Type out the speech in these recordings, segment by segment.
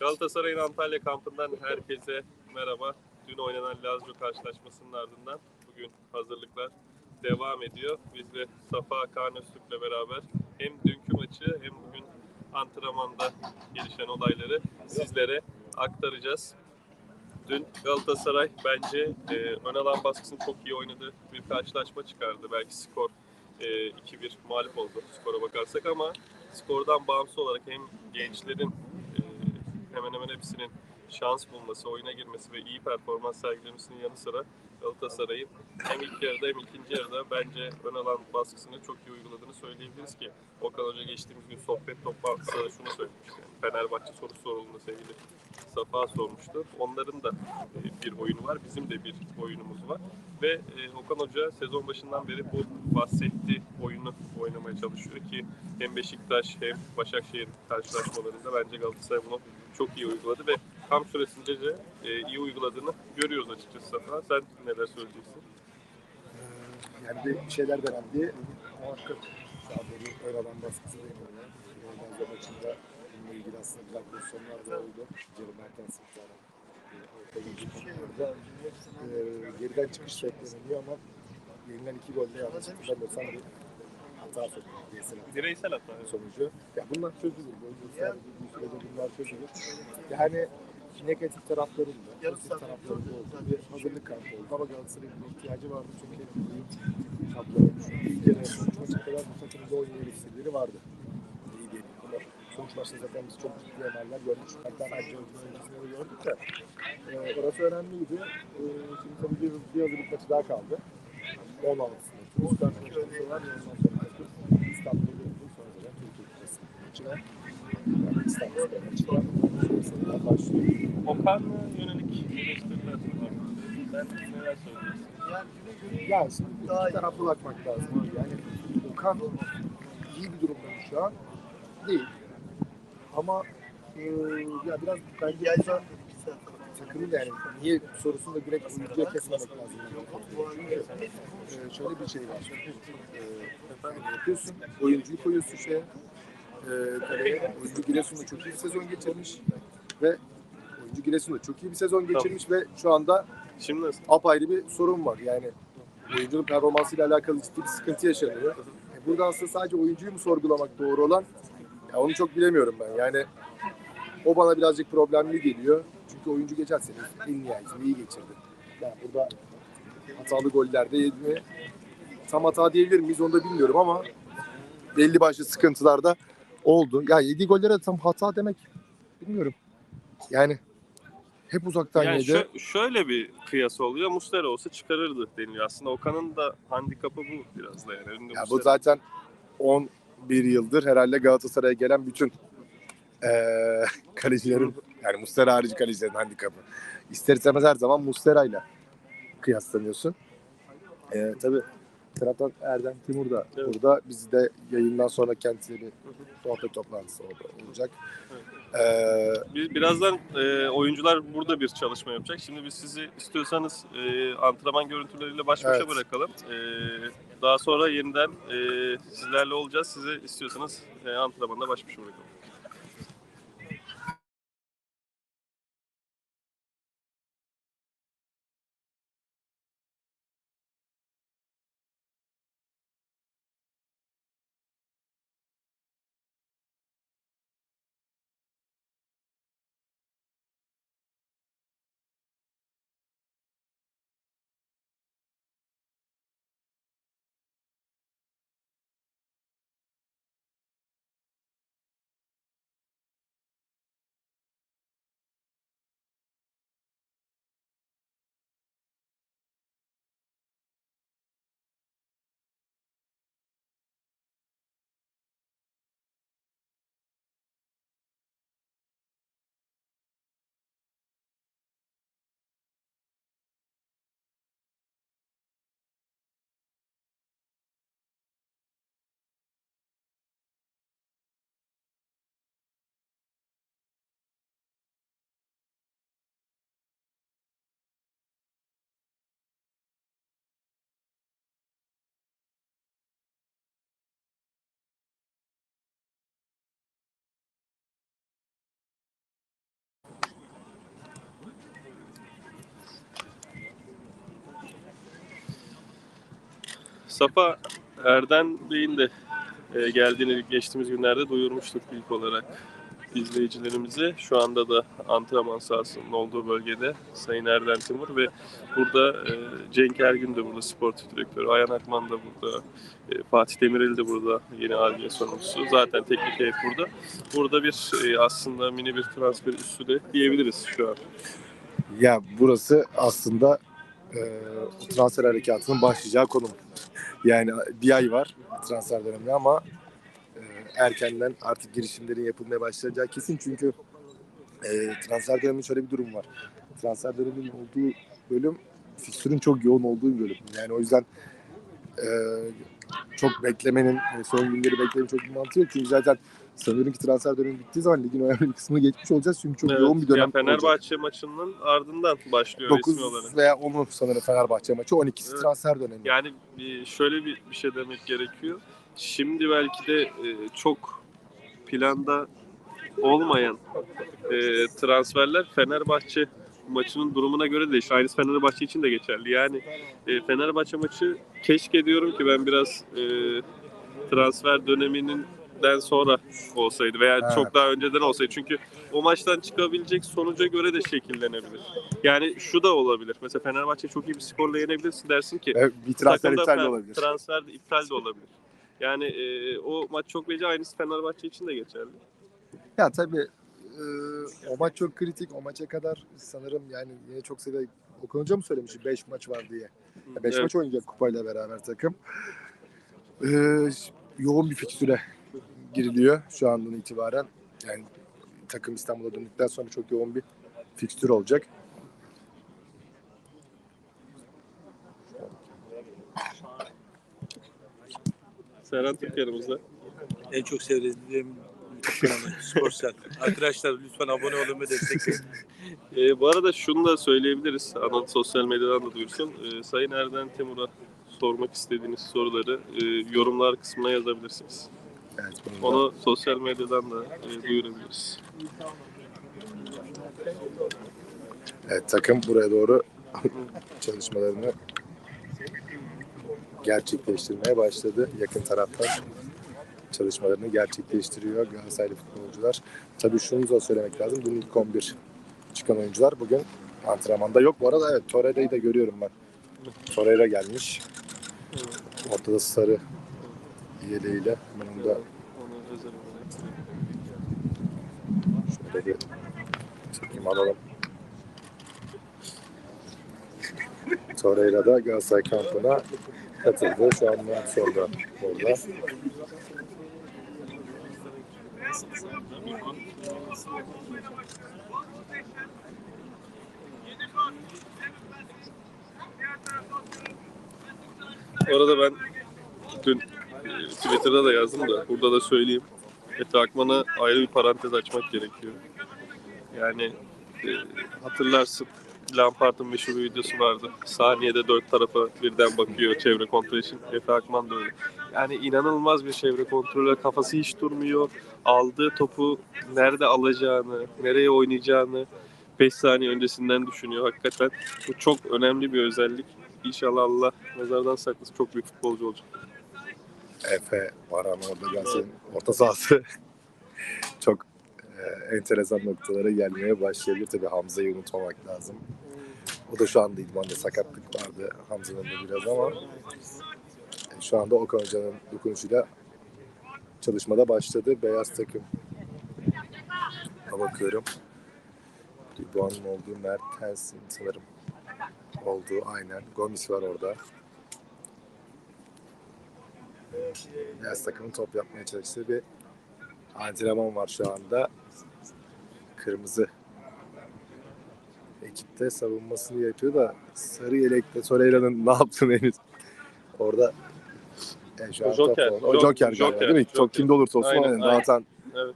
Galatasaray'ın Antalya kampından herkese merhaba. Dün oynanan Lazio karşılaşmasının ardından bugün hazırlıklar devam ediyor. Biz de Safa Kaan beraber hem dünkü maçı hem bugün antrenmanda gelişen olayları sizlere aktaracağız. Dün Galatasaray bence e, ön alan baskısını çok iyi oynadı. Bir karşılaşma çıkardı. Belki skor e, 2-1 mağlup oldu skora bakarsak ama skordan bağımsız olarak hem gençlerin hemen hemen hepsinin şans bulması, oyuna girmesi ve iyi performans sergilemesinin yanı sıra Galatasaray'ın hem ilk yarıda hem ikinci yarıda bence ön alan baskısını çok iyi uyguladığını söyleyebiliriz ki Okan Hoca geçtiğimiz gün sohbet toplantısında da şunu söylemişti. Yani Fenerbahçe sorusu sorulduğunda sevgili Safa sormuştu. Onların da e, bir oyunu var, bizim de bir oyunumuz var. Ve e, Okan Hoca sezon başından beri bu bahsettiği oyunu oynamaya çalışıyor ki hem Beşiktaş hem Başakşehir karşılaşmalarında bence Galatasaray bunu çok iyi uyguladı ve kamp süresince de e, iyi uyguladığını görüyoruz açıkçası Safa. Sen neler söyleyeceksin? Ee, Yani bir şeyler denendi. Muhakkak sağları ön alan baskısı mi? Bence maçında bununla ilgili aslında güzel pozisyonlar da oldu. Mertens bir tane e. Ee, geriden çıkış bekleniyor ama yenilen iki golde yanlış hatırlamıyorsam bir hata sonucu. Bireysel hata Bireysel hata. sonucu. Ya bunlar çözülür. Bir sürede bunlar çözülür. Yani negatif taraflarında, pozitif taraflarında oldu. Bir hazırlık kampı oldu ama Galatasaray'ın ihtiyacı vardı çünkü büyük şampiyonlar bir kere maçı kadar bu takımda oynayabilseleri vardı. İyi değil. Ama sonuç maçta zaten biz çok ciddi emeller gördük. Hatta bence oyuncuları gördük de e, orası önemliydi. E, şimdi tabii bir, bir hazırlık maçı daha kaldı. 16'sında. Üstten konuşması var. İstanbul'a döndü. Sonra da Türkiye Kupası maçına. Yani İstanbul'da maçına. Sonrasında başlıyor. Okan'la yönelik eleştiriler var. Sen neler söyleyeceksin? Yani şimdi iki taraflı bakmak lazım. Yani Okan iyi bir durumda şu an? Değil. Ama e, ya biraz bence burada takımın yani niye sorusunu da direkt oyuncuya kesmemek lazım. Çünkü e, şöyle bir şey var. E, efendim yapıyorsun, oyuncuyu koyuyorsun şeye, e, kaleye. Oyuncu Giresun'da çok iyi bir sezon geçirmiş ve oyuncu Giresun'da çok iyi bir sezon geçirmiş ve şu anda Şimdi nasıl? apayrı bir sorun var. Yani oyuncunun performansıyla alakalı ciddi bir sıkıntı yaşanıyor. E, burada aslında sadece oyuncuyu mu sorgulamak doğru olan? Ya onu çok bilemiyorum ben. Yani o bana birazcık problemli geliyor. Çünkü oyuncu geçen sene en nihayetinde iyi geçirdi. Yani burada hatalı gollerde yedi mi? Tam hata diyebilir miyiz onu da bilmiyorum ama belli başlı sıkıntılarda oldu. Ya yedi gollere tam hata demek bilmiyorum. Yani hep uzaktan yani yedi. Şö- şöyle bir kıyas oluyor. Muslera olsa çıkarırdı deniliyor. Aslında Okan'ın da handikapı bu biraz da yani. Önünde ya bu zaten 10 bir yıldır herhalde Galatasaray'a gelen bütün e, kalecilerin yani Mustera harici kalecilerin handikapı. İster istemez her zaman Mustera'yla kıyaslanıyorsun. E, tabii taraftan Erdem Timur da Evet. burada. Biz de yayından sonra kendisiyle bir sohbet toplantısı orada olacak. Eee Biz birazdan e, oyuncular burada bir çalışma yapacak. Şimdi biz sizi istiyorsanız e, antrenman görüntüleriyle baş başa Evet. bırakalım. E, daha sonra yeniden e, sizlerle olacağız. Sizi istiyorsanız e, antrenmanda baş başa bırakalım. Safa Erden Bey'in de e, geldiğini geçtiğimiz günlerde duyurmuştuk ilk olarak izleyicilerimize. Şu anda da antrenman sahasının olduğu bölgede Sayın Erden Timur ve burada e, Cenk Ergün de burada sportif direktörü, Ayhan Akman da burada, e, Fatih Demirel de burada yeni harbiye sorumlusu. Zaten teknik heyet burada. Burada bir e, aslında mini bir transfer üssü de diyebiliriz şu an. Ya burası aslında e, transfer harekatının başlayacağı konum. Yani bir ay var transfer döneminde ama e, erkenden artık girişimlerin yapılmaya başlayacağı kesin çünkü e, transfer döneminde şöyle bir durum var. Transfer döneminin olduğu bölüm fikstürün çok yoğun olduğu bir bölüm. Yani o yüzden e, çok beklemenin, e, son günleri beklemenin çok bir mantığı yok. Çünkü zaten sanıyorum ki transfer dönemi bittiği zaman ligin önemli bir kısmını geçmiş olacağız. Çünkü çok Evet, yoğun bir dönem ya olacak. Fenerbahçe maçının ardından başlıyor resmi olarak. 9 veya 10'u sanırım Fenerbahçe maçı. 12'si Evet. transfer dönemi. Yani e, şöyle bir, bir şey demek gerekiyor. Şimdi belki de e, çok planda olmayan e, transferler Fenerbahçe maçının durumuna göre değişir. Aynısı Fenerbahçe için de geçerli. Yani e, Fenerbahçe maçı keşke diyorum ki ben biraz e, transfer döneminin den sonra olsaydı veya Ha. çok daha önceden olsaydı. Çünkü o maçtan çıkabilecek sonuca göre de şekillenebilir. Yani şu da olabilir. Mesela Fenerbahçe çok iyi bir skorla yenebilirsin dersin ki Ve bir transfer iptal de olabilir. Transfer de iptal de olabilir. Yani e, o maç çok bence aynısı Fenerbahçe için de geçerli. Ya tabii e, o maç çok kritik. O maça kadar sanırım yani yine çok sayıda Okan Hoca mı söylemiş 5 maç var diye. 5 Evet. maç oynayacak kupayla beraber takım. E, yoğun bir fikstüre giriliyor şu andan itibaren. Yani takım İstanbul'a döndükten sonra çok yoğun bir fikstür olacak. Serhan Türk yanımızda. En çok kanalı Sporsel. Arkadaşlar lütfen abone olun ve destekleyin. E, bu arada şunu da söyleyebiliriz. Anadolu sosyal medyadan da duyursun. E, Sayın Erden Temur'a sormak istediğiniz soruları e, yorumlar kısmına yazabilirsiniz. Evet, bunu da- Onu sosyal medyadan da e, duyurabiliriz. Evet, takım buraya doğru çalışmalarını gerçekleştirmeye başladı. Yakın taraftan çalışmalarını gerçekleştiriyor Galatasaraylı futbolcular. Tabii şunu da söylemek lazım. Dün ilk 11 çıkan oyuncular bugün antrenmanda yok. Bu arada evet Torreira'yı da görüyorum ben. Torreira gelmiş. Ortada sarı yeleğiyle. Hemen onu da Onu özel olarak şöyle bir çekim alalım. Torreira da Galatasaray kampına katıldı. Şu an sonra orada. Orada ben dün Twitter'da da yazdım da burada da söyleyeyim. Efe Akman'a ayrı bir parantez açmak gerekiyor. Yani e, hatırlarsın Lampard'ın meşhur bir videosu vardı. Saniyede dört tarafa birden bakıyor çevre kontrol için. Efe Akman da öyle. Yani inanılmaz bir çevre kontrolü. Kafası hiç durmuyor. Aldığı topu nerede alacağını, nereye oynayacağını 5 saniye öncesinden düşünüyor. Hakikaten bu çok önemli bir özellik. İnşallah Allah mezardan saklasın. Çok büyük futbolcu olacak. Efe, Baran orada Galatasaray'ın orta sahası çok e, enteresan noktalara gelmeye başlayabilir. Tabii Hamza'yı unutmamak lazım. O da şu anda idmanda sakatlık vardı Hamza'nın da biraz ama e, şu anda Okan Hoca'nın dokunuşuyla çalışmada başladı. Beyaz takım. bakıyorum. Dubois'un olduğu Mertens'in sanırım olduğu aynen. Gomis var orada. Beyaz takımın top yapmaya çalıştığı bir antrenman var şu anda. Kırmızı ekipte savunmasını yapıyor da sarı yelekte Torreira'nın ne yaptığını henüz orada yani şu O an Joker, top- o Jok- Joker, galiba Joker, değil mi? Çok Joker. kimde olursa olsun Aynen, aynen, aynen. dağıtan Evet. galiba.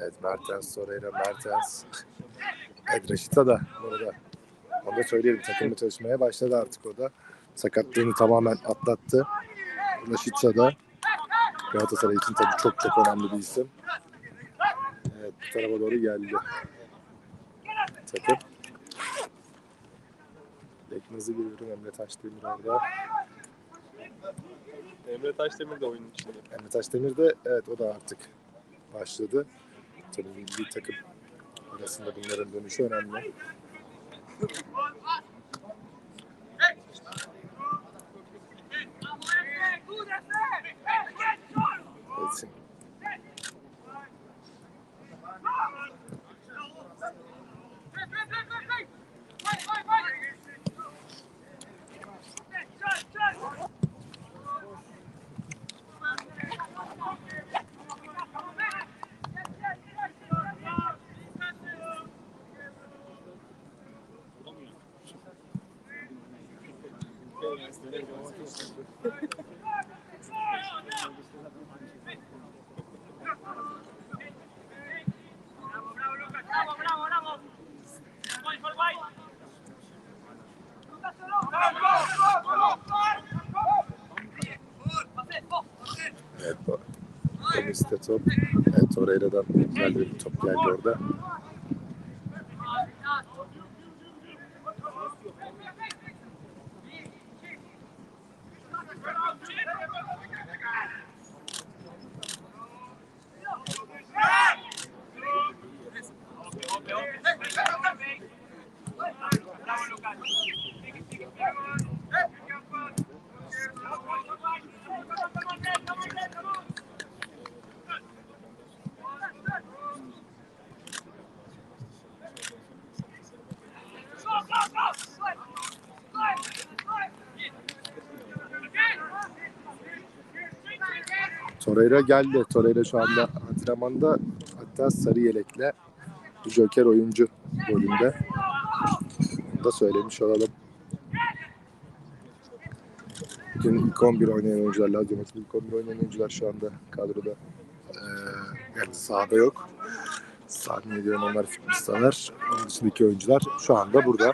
Evet Mertens, Torreira, Mertens. Evet Raşit'a da bu arada. Onu da söyleyelim takımda çalışmaya başladı artık o da. Sakatlığını tamamen atlattı. Raşit'a da Galatasaray için tabii çok çok önemli bir isim. tarafa doğru geldi. Takım. Bekmez'i görüyorum Emre Taşdemir orada. Emre Taşdemir de oyunun içinde. Emre Taşdemir de evet o da artık başladı. Tabii bir takım arasında bunların dönüşü önemli. Evet, şimdi Evet bu. Temizde top. Evet Torreira'dan güzel bir top geldi orada. Torreira geldi. Torreira şu anda antrenmanda hatta sarı yelekle Joker oyuncu rolünde. Bunu da söylemiş olalım. Bugün ilk 11 oynayan oyuncular, Lazio maçında ilk 11 oynayan oyuncular şu anda kadroda. Ee, yani sahada yok. Tahmin ediyorum onlar fitness'talar. Onun dışındaki oyuncular şu anda burada.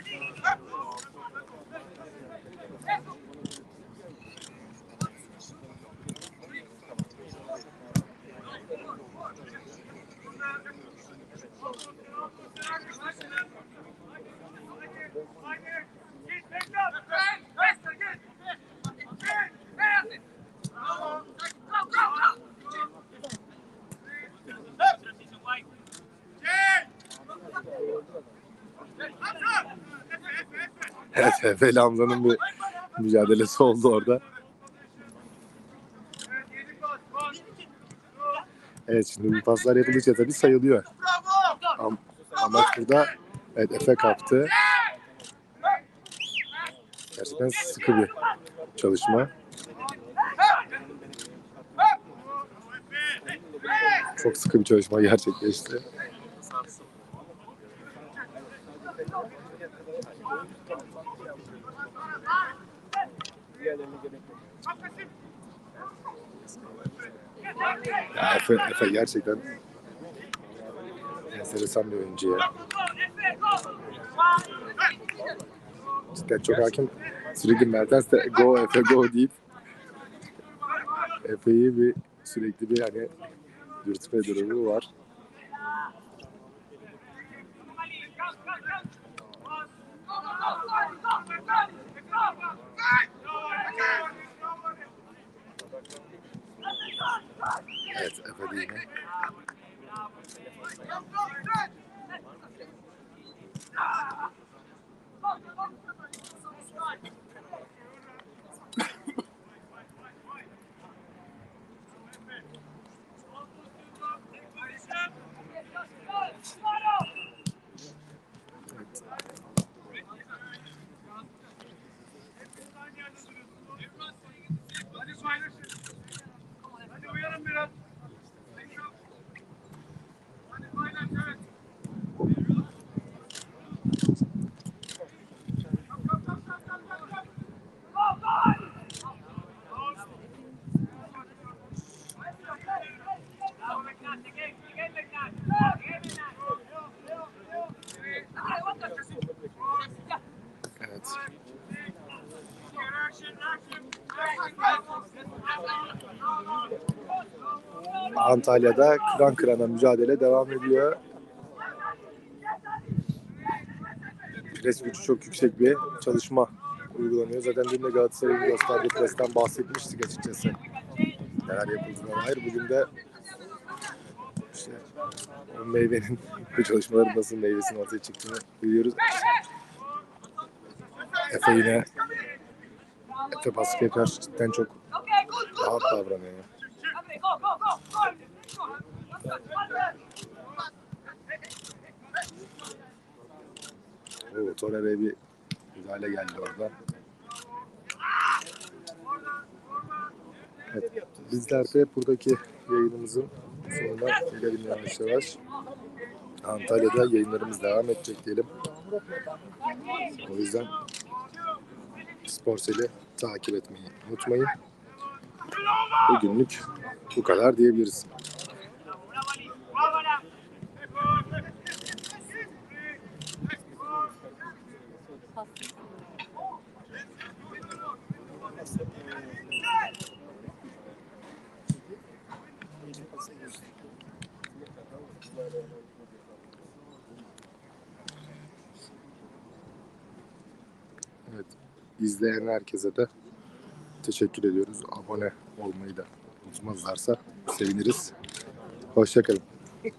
İle Hamza'nın bir mücadelesi oldu orada. Evet şimdi bu paslar yapılınca tabii sayılıyor. Am ama burada evet Efe kaptı. Gerçekten sıkı bir çalışma. Çok sıkı bir çalışma gerçekleşti. Ya Efe, Efe gerçekten enteresan bir oyuncu ya. Cidden çok hakim. Sürekli Mertens de go Efe go deyip Efe'yi bir sürekli bir hani dürtme durumu var. Evet Efe de Antalya'da kıran kırana mücadele devam ediyor. Pres gücü çok yüksek bir çalışma uygulanıyor. Zaten dün de Galatasaray'ın gösterdiği presten bahsetmiştik açıkçası. Neler yapıldığına dair. Bugün de işte o meyvenin bu çalışmaların nasıl meyvesinin ortaya çıktığını duyuyoruz. Efe yine Efe baskı yapar. Cidden çok rahat davranıyor. Oo, Torreira'ya bir müdahale geldi orada. Evet, bizler de buradaki yayınımızın sonuna gelelim yavaş yavaş. Antalya'da yayınlarımız devam edecek diyelim. O yüzden Sporsel'i takip etmeyi unutmayın. Bugünlük bu kadar diyebiliriz. Evet, izleyen herkese de teşekkür ediyoruz. Abone olmayı da unutmazlarsa seviniriz. Hoşçakalın.